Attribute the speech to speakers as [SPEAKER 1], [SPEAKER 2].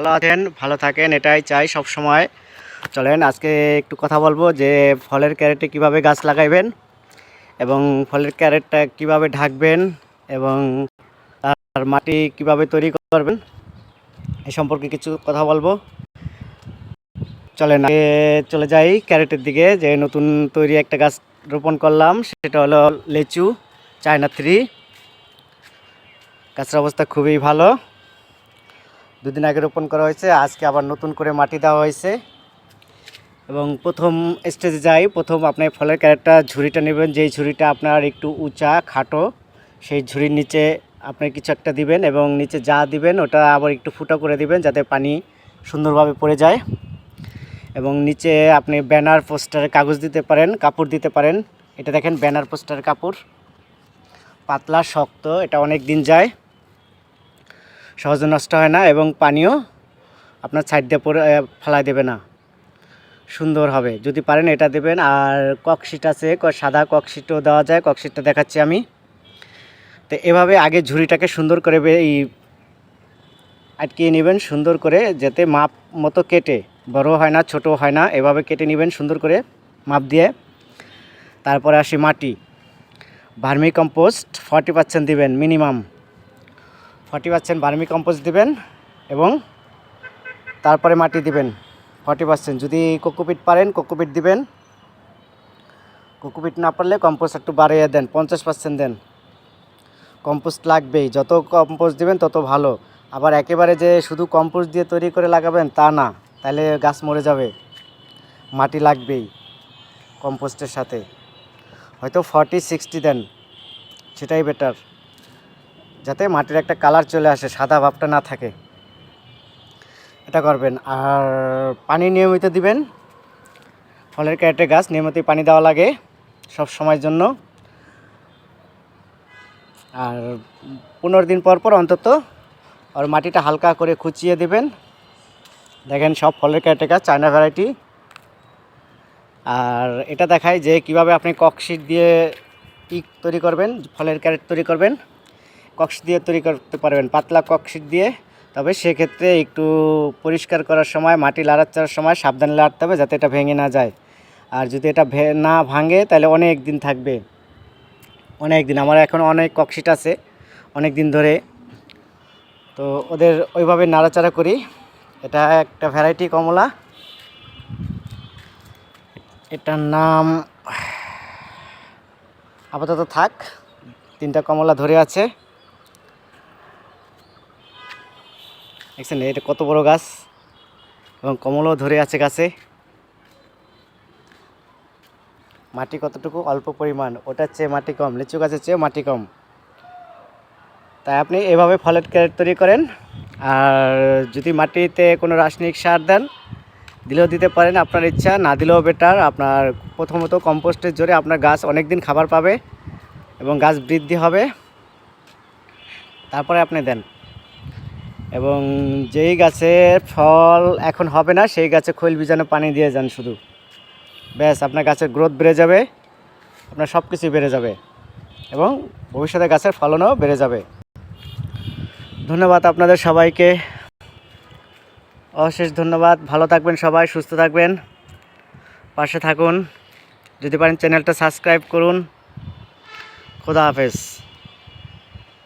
[SPEAKER 1] ভালো আছেন, ভালো থাকেন, এটাই চাই সব সময় চলেন, আজকে একটু কথা বলব যে ফলের ক্যারেটে কীভাবে গাছ লাগাইবেন এবং ফলের ক্যারেটটা কীভাবে ঢাকবেন এবং তার মাটি কীভাবে তৈরি করবেন এ সম্পর্কে কিছু কথা বলব। চলেন চলে যাই ক্যারেটের দিকে, যে নতুন তৈরি একটা গাছ রোপণ করলাম, সেটা হলো লেচু, চায়না থ্রি। গাছের অবস্থা খুবই ভালো। দুদিন আগে রোপণ করা হয়েছে, আজকে আবার নতুন করে মাটি দেওয়া হয়েছে। এবং প্রথম স্টেজে যাই, প্রথম আপনি ফলের ক্যারেটটা, ঝুড়িটা নেবেন, যেই ঝুড়িটা আপনার একটু উঁচা, খাটো, সেই ঝুড়ির নিচে আপনি কিছু একটা দিবেন এবং নিচে যা দিবেন, ওটা আবার একটু ফুটো করে দিবেন যাতে পানি সুন্দরভাবে পড়ে যায়। এবং নিচে আপনি ব্যানার, পোস্টারের কাগজ দিতে পারেন, কাপড় দিতে পারেন। এটা দেখেন, ব্যানার, পোস্টারের কাপড়। পাতলা, শক্ত, এটা অনেক দিন যায়। সহজে নষ্ট হয় না এবং পানিও আপনার সাইড দিয়ে পরে ফেলাই দেবে না। সুন্দর হবে। যদি পারেন এটা দেবেন। আর ককশিট আছে সাদা ককশিটও দেওয়া যায়। ককশিটটা দেখাচ্ছি আমি। তো এভাবে আগে ঝুড়িটাকে সুন্দর করে এই আটকিয়ে নেবেন সুন্দর করে, যাতে মাপ মতো কেটে বড় হয় না ছোট হয় না, এভাবে কেটে নেবেন সুন্দর করে মাপ দিয়ে। তারপরে আসি মাটি। ভার্মি কম্পোস্ট ফর্টি পার্সেন্ট দিবেন, minimum. Forty percent vermi compost দিবেন এবং তারপরে মাটি দিবেন ফর্টি পার্সেন্ট। যদি কোকোপিট পারেন, কোকোপিট দিবেন। কোকোপিট না পারলে কম্পোস্ট একটু বাড়িয়ে দেন, পঞ্চাশ পার্সেন্ট দেন। কম্পোস্ট লাগবেই, যত কম্পোস্ট দিবেন তত ভালো। আবার একেবারে যে শুধু কম্পোস্ট দিয়ে তৈরি করে লাগাবেন তা না, তাহলে গাছ মরে যাবে, মাটি লাগবেই কম্পোস্টের সাথে। হয়তো ফর্টি, সিক্সটি দেন, সেটাই বেটার যাতে মাটির একটা কালার চলে আসে, সাদা ভাবটা না থাকে। এটা করবেন। আর পানি নিয়মিত দিবেন। ফলের ক্যারেটে গাছ নিয়মিত পানি দেওয়া লাগে সব সময়ের জন্য। আর পনেরো দিন পর পর অন্তত আর মাটিটা হালকা করে খুচিয়ে দেবেন। দেখেন সব ফলের ক্যারেটে গাছ, চায়না ভ্যারাইটি আর এটা দেখায় যে কীভাবে আপনি ককশিট দিয়ে ই তৈরি করবেন, ফলের ক্যারেট তৈরি করবেন। কক্সিট দিয়ে তৈরি করতে পারবেন, পাতলা ককশিট দিয়ে। তবে সেক্ষেত্রে একটু পরিষ্কার করার সময়, মাটি লাড়াচ্ছার সময় সাবধানে লাড়তে হবে যাতে এটা ভেঙে না যায়। আর যদি এটা না ভাঙে, তাহলে অনেক দিন থাকবে। অনেক দিন, আমার এখন অনেক কক্সিট আছে, অনেক দিন ধরে। তো ওদের ওইভাবে নাড়াচাড়া করি। এটা একটা ভ্যারাইটি কমলা। এটার নাম, আপাতত থাক, তিনটা কমলা ধরে আছে। দেখছেন এটা কত বড় গাছ এবং কমলও ধরে আছে গাছে। মাটি কতটুকু? অল্প পরিমাণ। ওটার চেয়ে মাটি কম, লিচু গাছের চেয়ে মাটি কম। তাই আপনি এভাবে ফলের ক্যারেট তৈরি করেন। আর যদি মাটিতে কোনো রাসায়নিক সার দেন, দিলেও দিতে পারেন, আপনার ইচ্ছা। না দিলেও বেটার আপনার প্রথমত কম্পোস্টের জোরে আপনার গাছ অনেক দিন খাবার পাবে এবং গাছ বৃদ্ধি হবে। তারপরে আপনি দেন। এবং যেই গাছে ফল এখন হবে না, সেই গাছে খৈল বীজাণু পানি দিয়ে যান শুধু। ব্যাস, আপনার গাছের গ্রোথ বেড়ে যাবে, আপনার সব কিছুই বেড়ে যাবে এবং ভবিষ্যতে গাছের ফলনও বেড়ে যাবে। ধন্যবাদ আপনাদের সবাইকে। অশেষ ধন্যবাদ। ভালো থাকবেন সবাই, সুস্থ থাকবেন, পাশে থাকুন। যদি পারেন চ্যানেলটা সাবস্ক্রাইব করুন। খোদা হাফেজ।